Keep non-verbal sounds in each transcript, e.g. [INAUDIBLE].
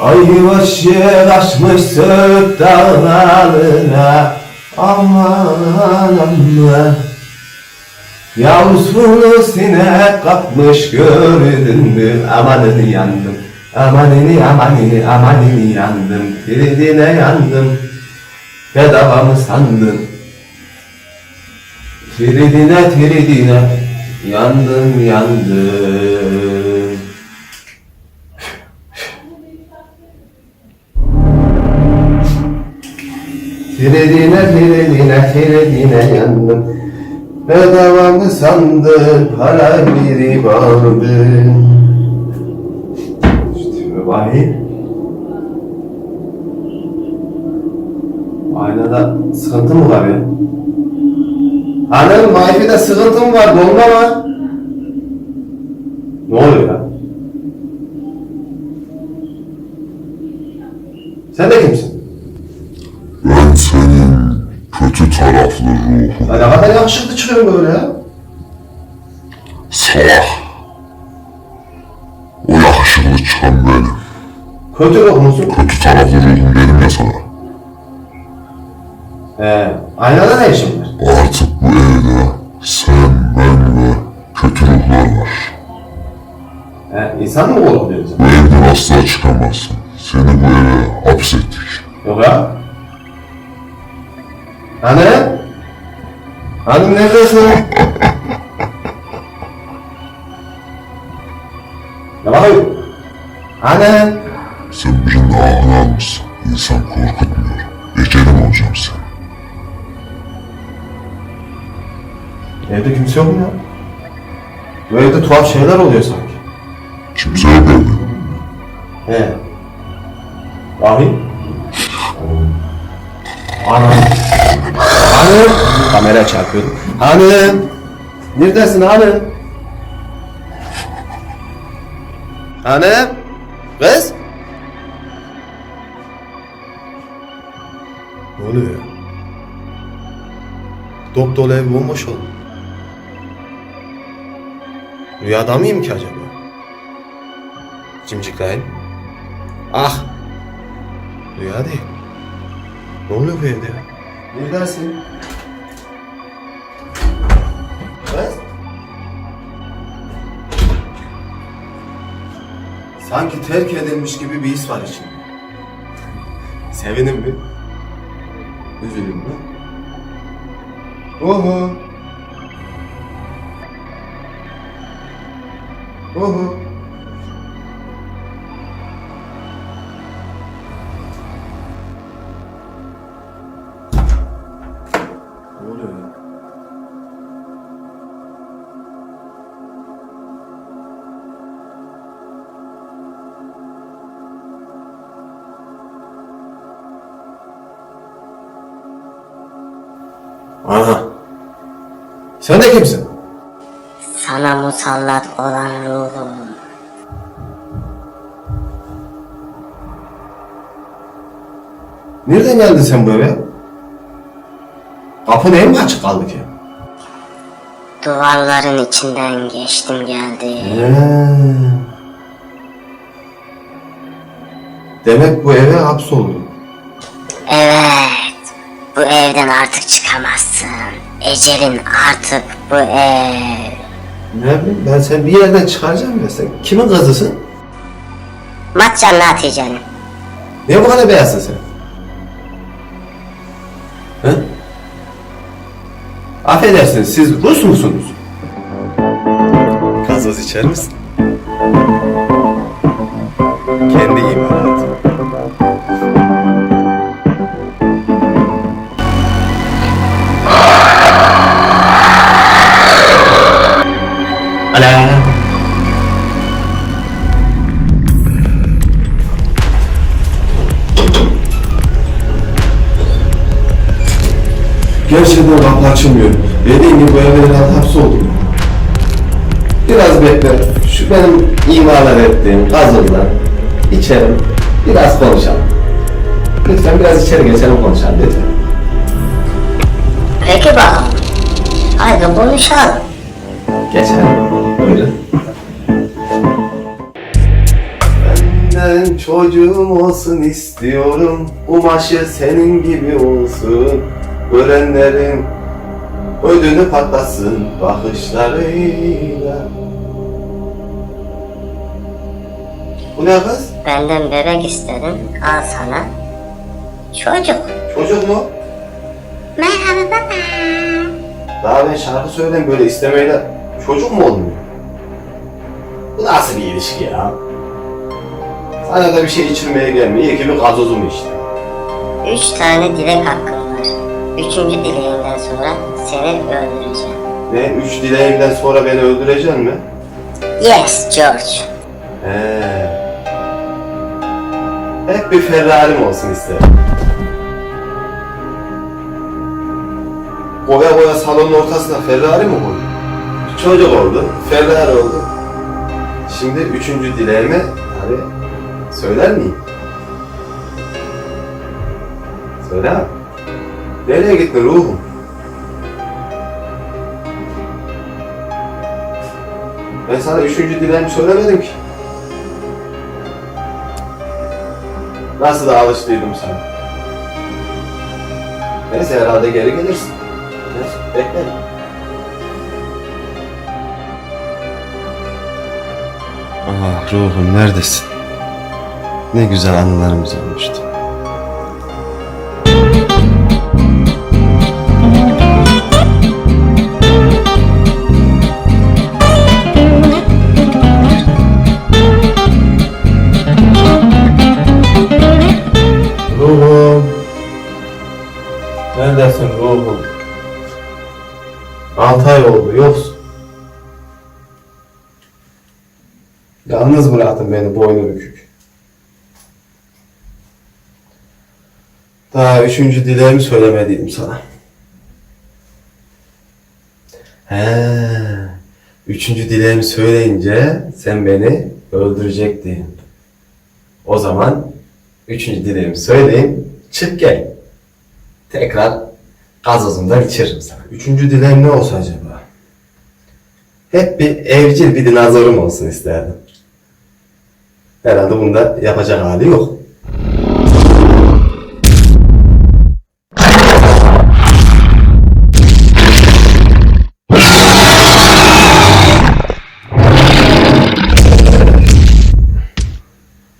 Ay yavaş yavaşmış Söğüt dağlarına Aman aman. Yavrusunu sinek kapmış gördün mü? Amanını yandım Amanını amanını amanını yandım. Firidine yandım Bedava mı sandın Firidine firidine Yandım yandım Firidine firidine firidine yandım Bedava mı sandın para biri vardı İşte vahiy Aynada sıkıntı mı var ya? Hanım Wi-Fi'de sıkıntı mı var? Donma mı? Ne oluyor ya? Sen de kimsin? Ben senin kötü taraflı ruhun. Ya ne kadar çıkıyorsun böyle ya. Salak. O yakışıklı çıkan benim. Kötü ruh musun? Kötü taraflı ruhum dedim ya sana. Ee, aynada ne işin var? Artık bu evde sen, ben ve kötü ruhlar var. He, insan mı korkutuyorsun Bu evden asla çıkamazsın. Seni bu eve hapsettik. Yok ya. Anne? Hanım neredesin? ne bakıyorsun? Anne? Sen birinin ahını almışsın. İnsan korkutmuyor. Ecelim olacağım sen. Evde kimse yok mu ya? Bu evde tuhaf şeyler oluyor sanki. Kimse yok evde. He. Bakayım. Ana. Hanım. Kamera çarpıyor. Hanım. Neredesin hanım? Hanım. Kız. Ne oluyor ya? Dop dolu ev bomboş oldu. Rüyada mıyım ki acaba? Cimcikler. Ah! Rüya değil. Ne oluyor bu evde ya? Neredesin? Sanki terk edilmiş gibi bir his var içimde. Sevinim mi? Üzülüm mü? Oho! Oho! Sen de kimsin? Sana musallat olan ruhum. Nereden geldin sen bu eve? Kapı neyin mi açık kaldı ki? Duvarların içinden geçtim geldi. Demek bu eve hapsoldun. Evet. Bu evden artık çıkamazsın. Ecelin artık bu ev. Ne bileyim ben sen bir yerden çıkaracağım ya sen. Kimin kızısın? Matcanlı Hatice'nin. Niye bu kadar beyazsın sen? He? Affedersiniz siz Rus musunuz? Gazoz içer misin? Gerçekten kapı açılmıyor. Dediğim gibi bu evde biraz hapsoldum. Biraz bekle. Şu benim imalar ettiğim gazozdan içerim. Biraz konuşalım. Lütfen biraz içeri geçelim konuşalım lütfen. Peki bakalım. Haydi konuşalım. Geçelim. Buyurun. Benden çocuğum olsun istiyorum. Umaşı senin gibi olsun. Görenlerin ödünü patlasın bakışlarıyla. Bu ne kız? Benden bebek istedin. Al sana. Çocuk. Çocuk mu? Merhaba baba. Daha ben şarkı söyleyeyim böyle istemeyle çocuk mu olmuyor? Bu nasıl bir ilişki ya? Sana da bir şey içirmeye gelmiyor. İyi ki bir gazozum işte. Üç tane dilek hakkım. Üçüncü dileğinden sonra seni öldüreceğim. Ne? Üç dileğimden sonra beni öldüreceksin mi? Yes George. He. Hep bir Ferrari'm olsun isterim. Boya boya salonun ortasına Ferrari mi koydun? Çocuk oldu, Ferrari oldu. Şimdi üçüncü dileğimi hani söyler miyim? Söyle abi. Nereye gittin ruhum? Ben sana üçüncü dileğimi söylemedim ki. Nasıl da alıştıydım sana. Neyse herhalde geri gelirsin. Neyse beklerim. Ah ruhum neredesin? Ne güzel anılarımız olmuştu. Yalnız bıraktın beni boynu bükük. Daha üçüncü dileğimi söylemediydim sana. He, üçüncü dileğimi söyleyince sen beni öldürecektin. O zaman üçüncü dileğimi söyleyeyim, çık gel. Tekrar gazozumdan içiririm sana. Üçüncü dileğim ne olsa acaba? Hep bir evcil bir dinozorum olsun isterdim. Herhalde bunda yapacak hali yok.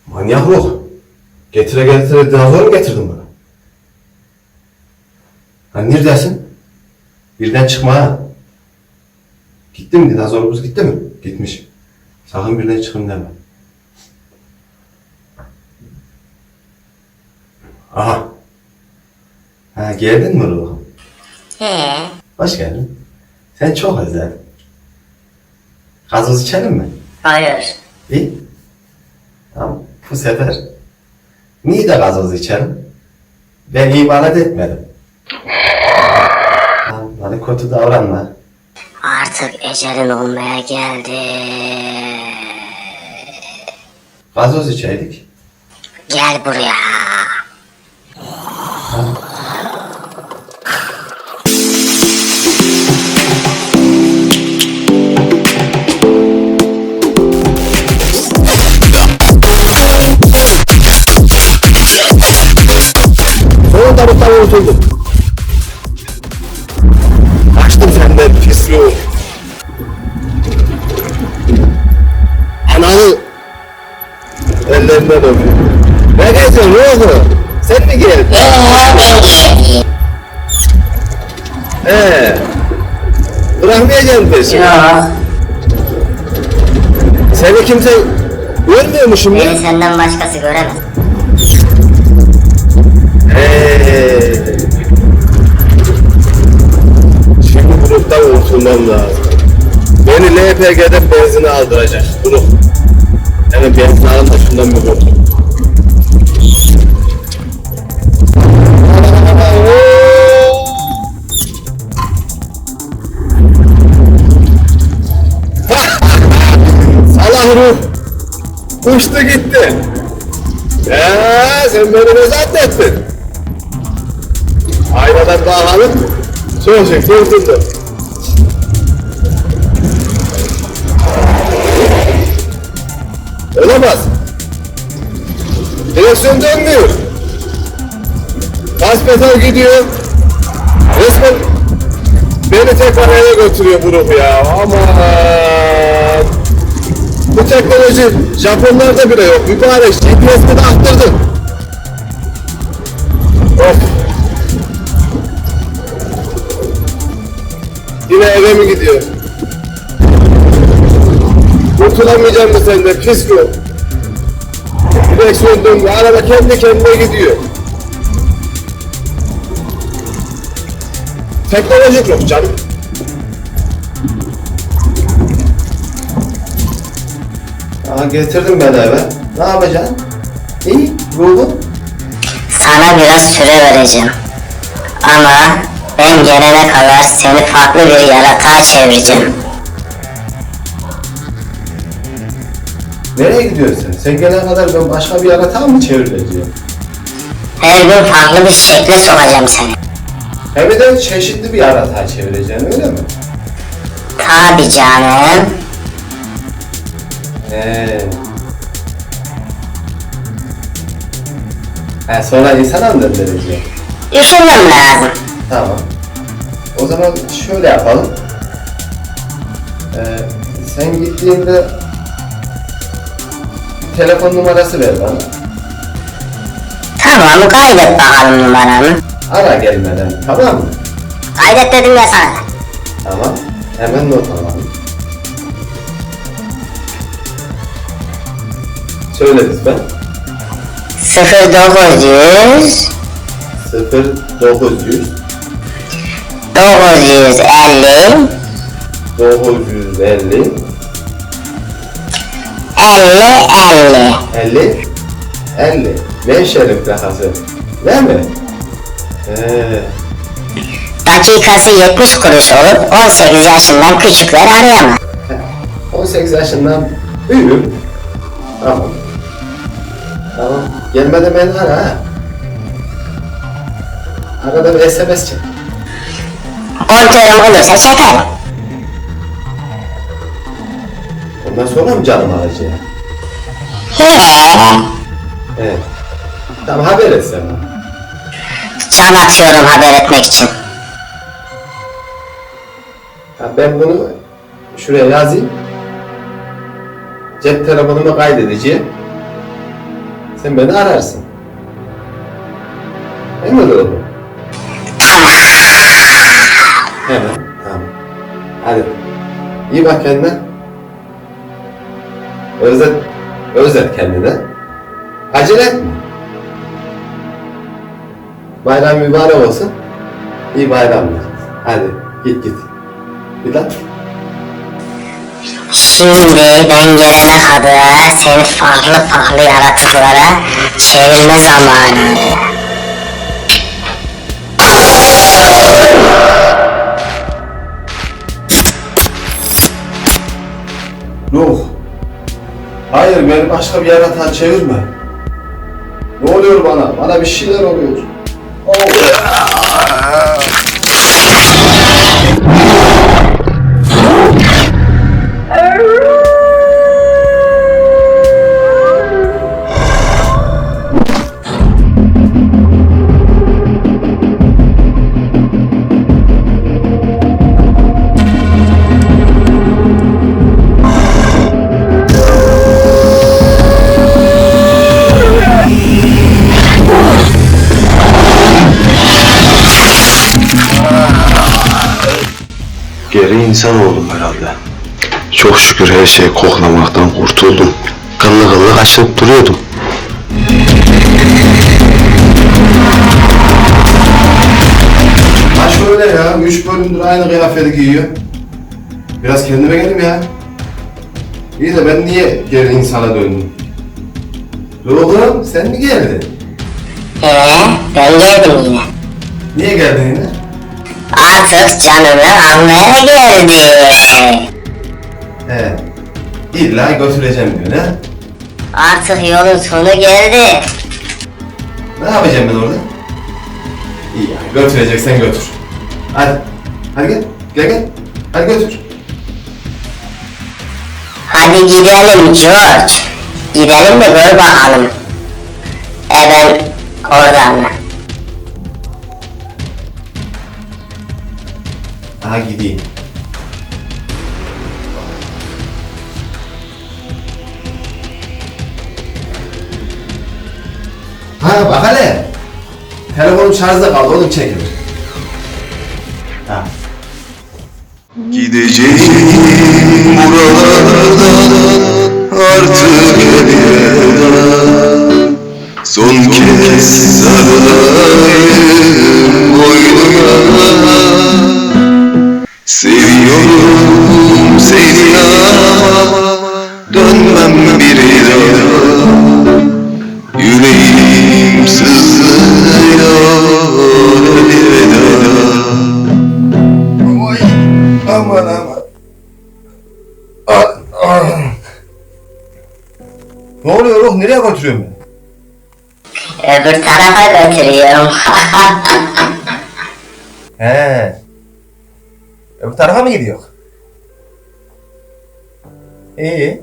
Manyak ruh. Getire getire dinozor mu getirdin bana? Ha neredesin? Birden çıkma ha. Gitti mi dinozorumuz gitti mi? Gitmiş. Sakın birden çıkın deme. Aha. Ha geldin mi ruhum? He. Hoş geldin. Sen çok özledin. Gazoz içelim mi? Hayır. İyi. Tamam. Bu sefer niye de gazoz içelim? Ben ibadet etmedim. Tamam, hadi kötü davranma. Artık ecelin olmaya geldi. Gazoz içeydik. Gel buraya. Sonunda bu. Açtım senden pis ruh. Ananı ellerinden öpüyorum. Ne geziyorsun ruhu? Sen mi geldin? Ee, bırakmayacaksın peşini. Yok. Seni kimse görmüyor mu şimdi? Beni senden başkası göremez. Ee, şimdi gruptan kurtulmam lazım. Beni LPG'den benzine aldıracak. Grup. Evet benzin alın da şundan bir gitti. Ya sen beni ne zannettin? Aynadan bağlanıp şey kurtuldu. Olamaz. Direksiyon dönmüyor. Gaz pedal gidiyor. Resmen beni tekrar eve götürüyor bu ruh ya. Aman. Bu teknoloji Japonlarda bile yok. Mübarek GPS'de de attırdın. Of. Yine eve mi gidiyor? Kurtulamayacağım mı senden pis bu? Direksiyon döndü. Araba kendi kendine gidiyor. Teknolojik yok canım. Aa getirdim ben eve. Ne yapacaksın? İyi, ruhum. Sana biraz süre vereceğim. Ama ben gelene kadar seni farklı bir yaratığa çevireceğim. Nereye gidiyorsun sen? Gelene kadar ben başka bir yaratığa mı çevrileceğim? Her gün farklı bir şekle sokacağım seni. Hem de çeşitli bir yaratığa çevireceksin öyle mi? Tabi canım. He. He sonra insana mı döndüreceğim? Düşünmem lazım. Tamam. O zaman şöyle yapalım. Ee, sen gittiğinde telefon numarası ver bana. Tamam kaydet bakalım numaranı. Ara gelmeden tamam mı? Kaydet dedim ya sana. Tamam. Hemen not alalım. Söyle lütfen. 0900 0900 950 950 50 50 50 50 Ne şerif plakası? Değil mi? Ee, Dakikası 70 kuruş olup 18 yaşından küçükler arayamaz. 18 yaşından büyüğüm. Tamam. Tamam. Gelmeden beni ara ha. Arada bir SMS çek. Kontörüm olursa çekerim. Ondan sonra mı canım alacak? He. Evet. Tamam haber et sen bana. Can atıyorum haber etmek için. Ha, ben bunu şuraya yazayım. Cep telefonuma kaydedeceğim. Sen beni ararsın. Mi oğlum? Hemen. Tamam. Hadi. İyi bak kendine. Özlet, özlet kendine. Acele etme. Bayram mübarek olsun. İyi bayramlar. Hadi git git. Bir daha. Şimdi ben gelene kadar seni farklı farklı yaratıklara çevirme zamanı. Ruh. Hayır beni başka bir yaratığa çevirme. Ne oluyor bana? Bana bir şeyler oluyor. Geri insan oldum herhalde. Çok şükür her şeyi koklamaktan kurtuldum. Kıllı kıllı kaçıp duruyordum. Ha şöyle ya, üç bölümdür aynı kıyafeti giyiyor. Biraz kendime gelim ya. İyi de ben niye geri insana döndüm? Ruhum sen mi geldin? Ee, ben geldim yine. Niye geldin yine? Artık canımı almaya geldi. He. İlla götüreceğim diyor ne? Artık yolun sonu geldi. Ne yapacağım ben orada? İyi ya, götüreceksen götür. Hadi. Hadi gel. Gel gel. Hadi götür. Hadi gidelim George. Gidelim de gör bakalım. rağmen. Aha gideyim. Ha bak hele. Telefonum şarjda kaldı oğlum çekilir. Ha. Gideceğim buralardan artık elveda Son kez sarılayım boynuna Seviyorum seni ama dönmem bir daha Yüreğim sızlıyor elveda Oy, aman aman. Ah, ah. Ne oluyor oğlum? Nereye götürüyorsun beni? Öbür tarafa götürüyorum. [LAUGHS] He. Öbür tarafa mı gidiyor? İyi.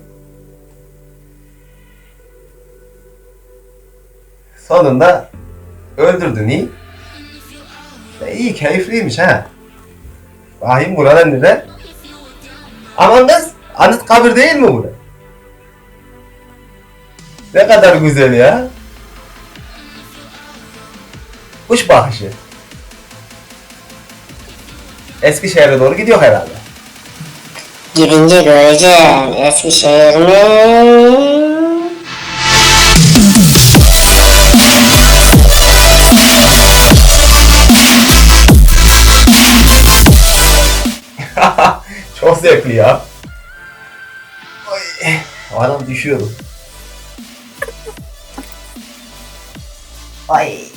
Sonunda öldürdün iyi. E, iyi keyifliymiş ha. Vahim buralar nere? Aman kız, anıt kabir değil mi bu? Ne kadar güzel ya. Kuş bakışı. Eskişehir'e doğru gidiyor herhalde. Gidince göreceksin Eskişehir mi? [LAUGHS] Çok zevkli ya. Ay, adam düşüyordu. Ay.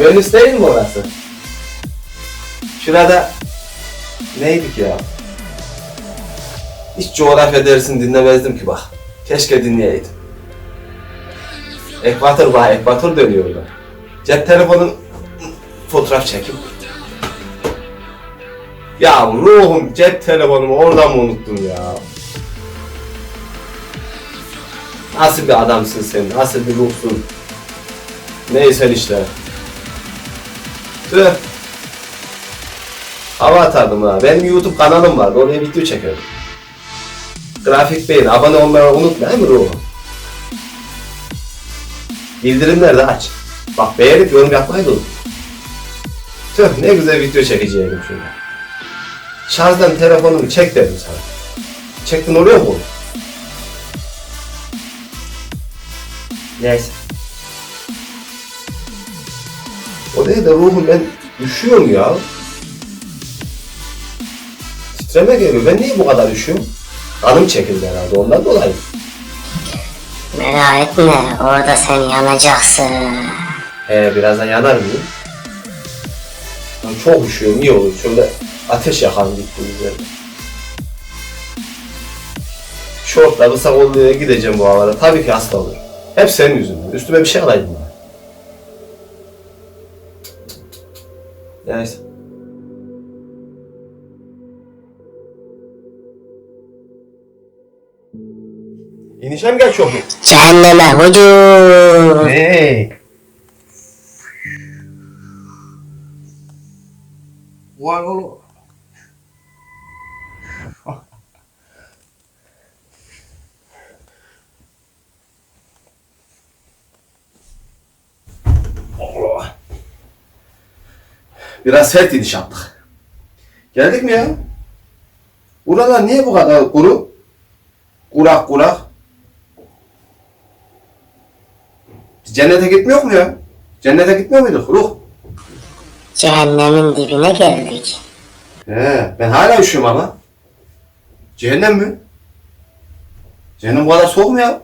Venüs değil mi orası? Şurada neydik ya? Hiç coğrafya dersini dinlemezdim ki bak. Keşke dinleyeydim. Ekvator bak, ekvator dönüyor orada. Cep telefonum fotoğraf çekim. Ya ruhum cep telefonumu oradan mı unuttun ya? Nasıl bir adamsın sen? Nasıl bir ruhsun? Neyse işte. Tüh. Hava atardım ha. Benim YouTube kanalım var. Oraya video çekerim. Grafik Bey'in abone olmayı unutma değil mi ruhum? Bildirimleri de aç. Bak beğenip yorum yapmayı da unutma. Tüh ne güzel video çekeceğim şöyle. Şarjdan telefonumu çek dedim sana. Çektin oluyor mu? Neyse. O değil de ruhum ben üşüyorum ya. Titreme geliyor. Ben niye bu kadar üşüyorum? Kanım çekildi herhalde ondan dolayı. Merak etme orada sen yanacaksın. He birazdan yanar mıyım? Ben çok üşüyorum iyi olur. Şöyle ateş yakalım gittiğimiz yerde. Şortla kısa kolluya gideceğim bu havada. Tabii ki hasta olurum. Hep senin yüzünden. Üstüme bir şey alaydım Neyse. İnişe mi geç mu? Cehenneme hücum. Hey. Vay oğlum. Biraz sert iniş yaptık. Geldik mi ya? Buralar niye bu kadar kuru? Kurak kurak. Cennete gitmiyor mu ya? Cennete gitmiyor muyduk ruh? Cehennemin dibine geldik. He, ben hala üşüyorum ama. Cehennem mi? Cehennem bu kadar soğuk mu ya?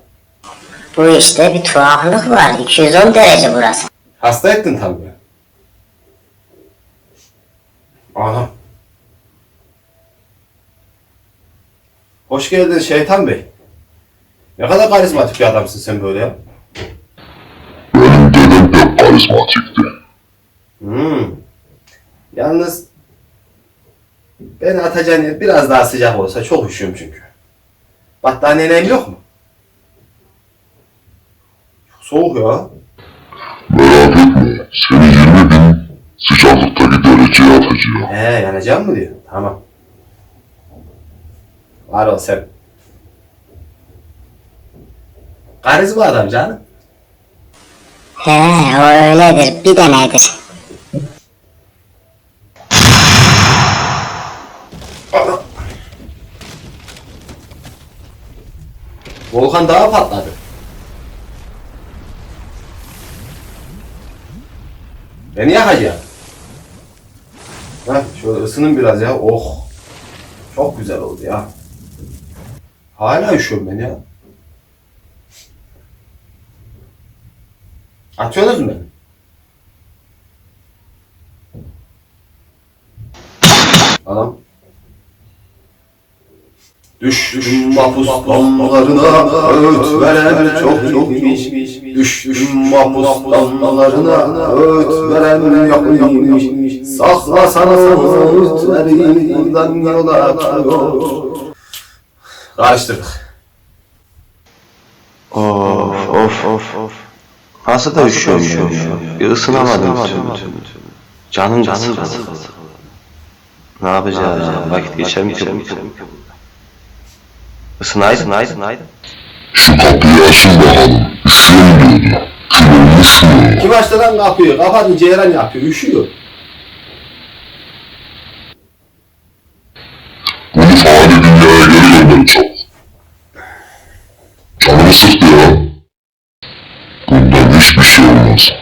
Bu işte bir tuhaflık var. 210 derece burası. Hasta ettin tabii. Anam. Hoş geldin şeytan bey. Ne kadar karizmatik bir adamsın sen böyle ya. Benim dedem pek karizmatikti. Hmm. Yalnız beni atacağın yer biraz daha sıcak olsa çok üşüyorum çünkü. Battaniyenem yok mu? Çok soğuk ya. Merak etme. Seni 20 bin sıcaklıktaki dereceye atacağım. He yanacağım mı diyor? Tamam. Var ol sen. Karizma adam canım. He o öyledir bir de nedir? Volkan daha patladı. Beni yakacak. Heh, şöyle ısının biraz ya. Oh. Çok güzel oldu ya. Hala üşüyorum ben ya. Atıyorsunuz mu beni? Adam. Düş düş mahpus damlalarına öğüt veren çok iyiymiş. Düş düş mahpus damlalarına öğüt veren yok iyiymiş. Sakla sana öğütlerinden yola atıyor. Karıştırdık. Of of of of. Nasıl da üşüyorum ya. Bir ısınamadım. Canım canım. Ne yapacağız ya? Vakit geçer mi ki? Isınaydın, ısınaydın. Şu kapıyı açın bakalım. Üşüyorum diyordu. Kim olmuş mu? Kim açtı lan kapıyı? Kapatın ceyran yapıyor. Üşüyor. Bunu fani dünyaya geri göndereceğim. Canımı sıktı ya. Bundan hiçbir şey olmaz.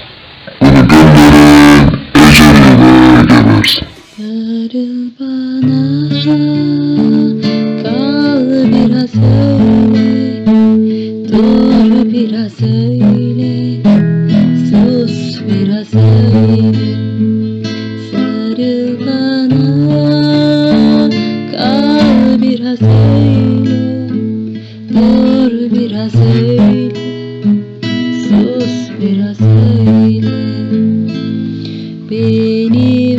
Sus biraz öyle Beni